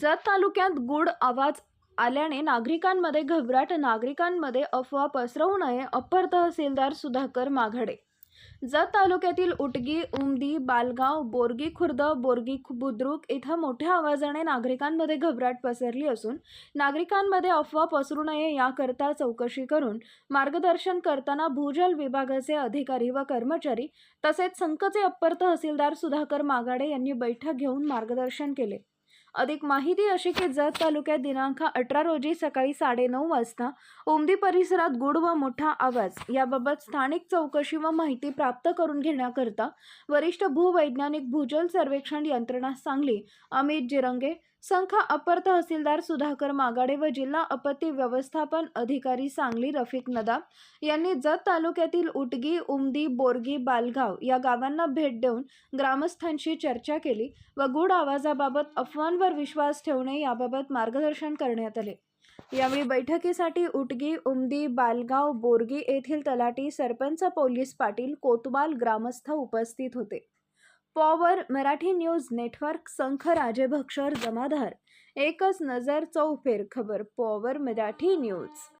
जत तालुक्यात गुड आवाज आल्याने नागरिकांमध्ये घबराट नागरिकांमध्ये अफवा पसरवू नये अप्पर तहसीलदार सुधाकर माघाडे. जत तालुक्यातील उटगी उमदी बालगाव बोरगी खुर्द बोरगी खु- बुद्रुक इथं मोठ्या आवाजाने नागरिकांमध्ये घबराट पसरली असून नागरिकांमध्ये अफवा पसरू नये याकरता चौकशी करून मार्गदर्शन करताना भूजल विभागाचे अधिकारी व कर्मचारी तसेच संकचे अप्पर तहसीलदार सुधाकर मागाडे यांनी बैठक घेऊन मार्गदर्शन केले. अधिक माहिती अशी की जत तालुक्यात दिनांक अठरा रोजी सकाळी साडेनऊ वाजता उमदी परिसरात गुड व मोठा आवाज याबाबत स्थानिक चौकशी व माहिती प्राप्त करून घेण्याकरता वरिष्ठ भूवैज्ञानिक भूजल सर्वेक्षण यंत्रणा सांगली अमित जिरंगे संख अपर तहसीलदार सुधाकर मागाडे व जिल्हा आपत्ती व्यवस्थापन अधिकारी सांगली रफिक नदा यांनी जत तालुक्यातील उटगी उमदी बोरगी बालगाव या गावांना भेट देऊन ग्रामस्थांशी चर्चा केली व गुढ आवाजाबाबत अफवांवर विश्वास ठेवणे याबाबत मार्गदर्शन करण्यात आले. यावेळी बैठकीसाठी उटगी उमदी बालगाव बोरगी येथील तलाठी सरपंच पोलीस पाटील कोतवाल ग्रामस्थ उपस्थित होते. पॉवर मराठी न्यूज नेटवर्क संख राजेभक्षर जमाधार एकच नजर चौफेर खबर पॉवर मराठी न्यूज.